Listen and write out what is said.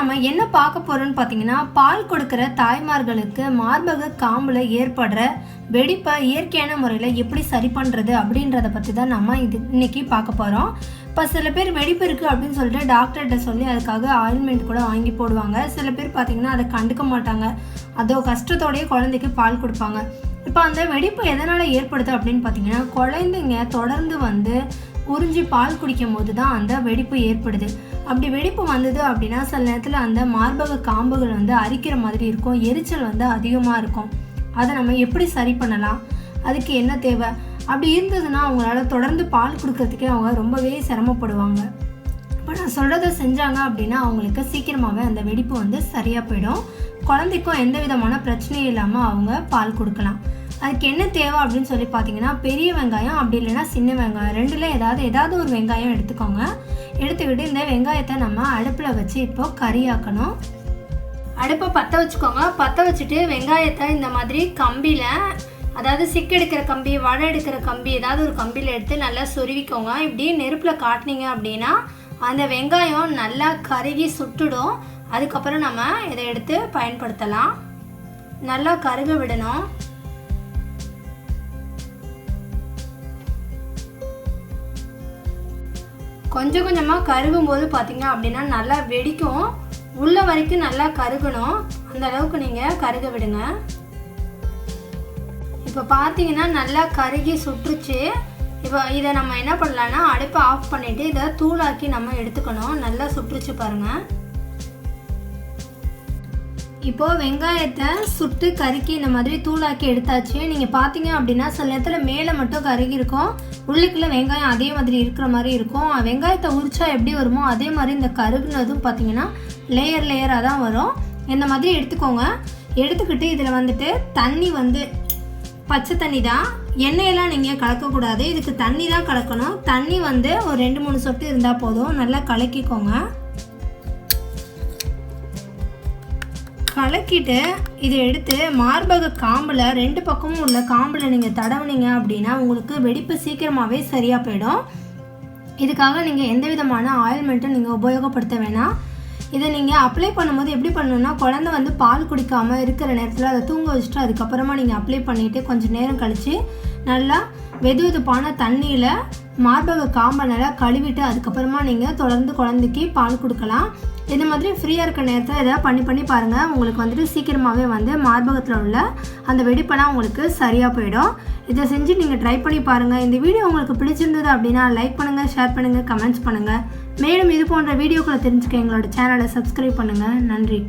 நம்ம என்ன பார்க்க போறோம்னு பார்த்தீங்கன்னா பால் கொடுக்குற தாய்மார்களுக்கு மார்பக காம்பில் ஏற்படுற வெடிப்பை இயற்கையான முறையில் எப்படி சரி பண்ணுறது அப்படின்றத பற்றி தான் நம்ம இது இன்னைக்கு பார்க்க போகிறோம் இப்போ சில பேர் வெடிப்பு இருக்குது அப்படின்னு சொல்லிட்டு டாக்டர்கிட்ட சொல்லி அதுக்காக ஆயில்மெண்ட் கூட வாங்கி போடுவாங்க. சில பேர் பார்த்தீங்கன்னா அதை கண்டுக்க மாட்டாங்க. அதோ கஷ்டத்தோடையே குழந்தைக்கு பால் கொடுப்பாங்க. இப்போ அந்த வெடிப்பு எதனால் ஏற்படுது அப்படின்னு பார்த்தீங்கன்னா குழந்தைங்க தொடர்ந்து வந்து உறிஞ்சி பால் குடிக்கும் போது தான் அந்த வெடிப்பு ஏற்படுது. அப்படி வெடிப்பு வந்தது அப்படின்னா சில நேரத்தில் அந்த மார்பக காம்புகள் வந்து அரிக்கிற மாதிரி இருக்கும் எரிச்சல் வந்து அதிகமாக இருக்கும். அதை நம்ம எப்படி சரி பண்ணலாம்? அதுக்கு என்ன தேவை? அப்படி இருந்ததுன்னா அவங்களால தொடர்ந்து பால் கொடுக்கறதுக்கே அவங்க ரொம்பவே சிரமப்படுவாங்க. இப்போ நான் சொல்கிறத செஞ்சாங்க அப்படின்னா அவங்களுக்கு சீக்கிரமாகவே அந்த வெடிப்பு வந்து சரியாக போயிடும். குழந்தைக்கும் எந்த விதமான பிரச்சனையும் இல்லாமல் அவங்க பால் கொடுக்கலாம். அதுக்கு என்ன தேவை அப்படின்னு சொல்லி பார்த்தீங்கன்னா பெரிய வெங்காயம் அப்படி இல்லைன்னா சின்ன வெங்காயம் ரெண்டுல ஏதாவது ஏதாவது ஒரு வெங்காயம் எடுத்துக்கோங்க. எடுத்துக்கிட்டு இந்த வெங்காயத்தை நம்ம அடுப்பில் வச்சு இப்போ கறியாக்கணும். அடுப்பை பற்ற வச்சுக்கோங்க. பற்ற வச்சுட்டு வெங்காயத்தை இந்த மாதிரி கம்பியில் அதாவது சிக்கு எடுக்கிற கம்பி வடை எடுக்கிற கம்பி ஏதாவது ஒரு கம்பியில் எடுத்து நல்லா சொருவிக்கோங்க. இப்படி நெருப்பில் காட்டினீங்க அப்படின்னா அந்த வெங்காயம் நல்லா கருகி சுட்டுடும். அதுக்கப்புறம் நம்ம இதை எடுத்து பயன்படுத்தலாம். நல்லா கருக விடணும். கொஞ்சம் கொஞ்சமாக கருகும் போது பார்த்தீங்க அப்படின்னா நல்லா வெடிக்கும். உள்ள வரைக்கும் நல்லா கருகணும். அந்த அளவுக்கு நீங்கள் கருக விடுங்க. இப்போ பார்த்தீங்கன்னா நல்லா கருகி சுட்டுச்சு இப்போ இதை நம்ம என்ன பண்ணலான்னா அடுப்பை ஆஃப் பண்ணிவிட்டு இதை தூளாக்கி நம்ம எடுத்துக்கணும். நல்லா சுட்டுச்சு பாருங்கள் இப்போது வெங்காயத்தை சுட்டு கருக்கி இந்த மாதிரி தூளாக்கி எடுத்தாச்சு. நீங்கள் பார்த்தீங்க அப்படின்னா சில நேரத்தில் மேலே மட்டும் கருகி இருக்கும். உள்ளுக்குள்ளே வெங்காயம் அதே மாதிரி இருக்கிற மாதிரி இருக்கும். வெங்காயத்தை உரிச்சா எப்படி வருமோ அதே மாதிரி இந்த கருகுனதும் பார்த்தீங்கன்னா லேயர் லேயராக தான் வரும். இந்த மாதிரி எடுத்துக்கோங்க. எடுத்துக்கிட்டு இதில் வந்துட்டு தண்ணி வந்து பச்சை தண்ணி தான். எண்ணெயெல்லாம் நீங்கள் கலக்கக்கூடாது. இதுக்கு தண்ணி தான் கலக்கணும். தண்ணி வந்து ஒரு ரெண்டு மூணு சொட்டு இருந்தால் போதும். நல்லா கலக்கிக்கோங்க. கலக்கிட்டு இதை எடுத்து மார்பக காம்பில் ரெண்டு பக்கமும் உள்ள காம்பில் நீங்கள் தடவுனீங்க அப்படின்னா உங்களுக்கு வெடிப்பு சீக்கிரமாகவே சரியாக போயிடும். இதுக்காக நீங்கள் எந்த விதமான ஆயில்மெண்ட்டும் நீங்கள் உபயோகப்படுத்த வேணாம். இதை நீங்கள் அப்ளை பண்ணும்போது எப்படி பண்ணணும்னா குழந்தை வந்து பால் குடிக்காமல் இருக்கிற நேரத்தில் அதை தூங்க வச்சுட்டு அதுக்கப்புறமா நீங்கள் அப்ளை பண்ணிவிட்டு கொஞ்சம் நேரம் கழித்து நல்லா வெது வெதுப்பான தண்ணியில் மார்பக காம்பை நல்லா கழுவிட்டு அதுக்கப்புறமா நீங்கள் தொடர்ந்து குழந்தைக்கு பால் கொடுக்கலாம். இந்த மாதிரி ஃப்ரீயாக இருக்க நேரத்தில் எதாவது பண்ணி பண்ணி பாருங்கள் உங்களுக்கு வந்துட்டு சீக்கிரமாகவே வந்து மார்பகத்தில் உள்ள அந்த வெடிப்பெல்லாம் உங்களுக்கு சரியாக போயிடும். இதை செஞ்சு நீங்கள் ட்ரை பண்ணி பாருங்கள் இந்த வீடியோ உங்களுக்கு பிடிச்சிருந்தது அப்படின்னா லைக் பண்ணுங்கள் ஷேர் பண்ணுங்கள் கமெண்ட்ஸ் பண்ணுங்கள் மேலும் இது போன்ற வீடியோக்களை தெரிஞ்சுக்க எங்களோட சேனலை சப்ஸ்கிரைப் பண்ணுங்கள் நன்றி.